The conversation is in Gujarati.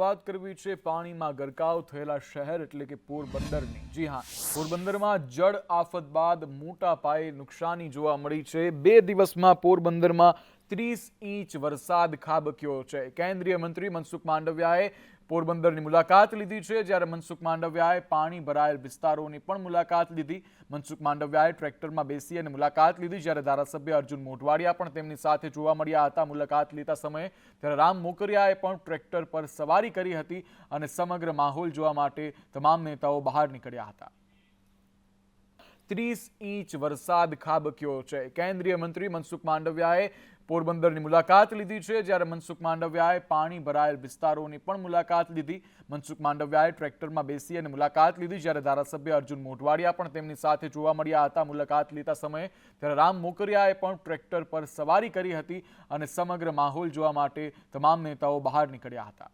વાત કરવી છે પાણીમાં ગરકાવ થયેલા શહેર એટલે કે પોરબંદરની. જી હા, પોરબંદરમાં જળ આફત બાદ મોટા પાયે નુકસાની જોવા મળી છે. બે દિવસમાં પોરબંદરમાં ત્રીસ ઇંચ વરસાદ ખાબક્યો છે. કેન્દ્રીય મંત્રી મનસુખ માંડવિયાએ પોરબંદરની મુલાકાત લીધી છે. જ્યારે મનસુખ માંડવિયાએ પાણી ભરાયેલ વિસ્તારોની પણ મુલાકાત લીધી. મનસુખ માંડવિયાએ ટ્રેક્ટરમાં બેસી અને મુલાકાત લીધી. જ્યારે ધારાસભ્ય અર્જુન મોઢવાડિયા પણ તેમની સાથે જોવા મળ્યા હતા. મુલાકાત લેતા સમયે ત્યારે રામ મોકરિયાએ પણ ટ્રેક્ટર પર સવારી કરી હતી અને સમગ્ર માહોલ જોવા માટે તમામ નેતાઓ બહાર નીકળ્યા હતા. ત્રીસ ઇંચ વરસાદ ખાબક્યો છે. કેન્દ્રીય મંત્રી મનસુખ માંડવિયાએ પોરબંદરની મુલાકાત લીધી છે. જ્યારે મનસુખ માંડવિયાએ પાણી ભરાયેલ વિસ્તારોની પણ મુલાકાત લીધી. મનસુખ માંડવિયાએ ટ્રેક્ટરમાં બેસી અને મુલાકાત લીધી. જ્યારે ધારાસભ્ય અર્જુન મોઢવાડિયા પણ તેમની સાથે જોવા મળ્યા હતા. મુલાકાત લેતા સમયે ત્યારે રામ મોકરિયાએ પણ ટ્રેક્ટર પર સવારી કરી હતી અને સમગ્ર માહોલ જોવા માટે તમામ નેતાઓ બહાર નીકળ્યા હતા.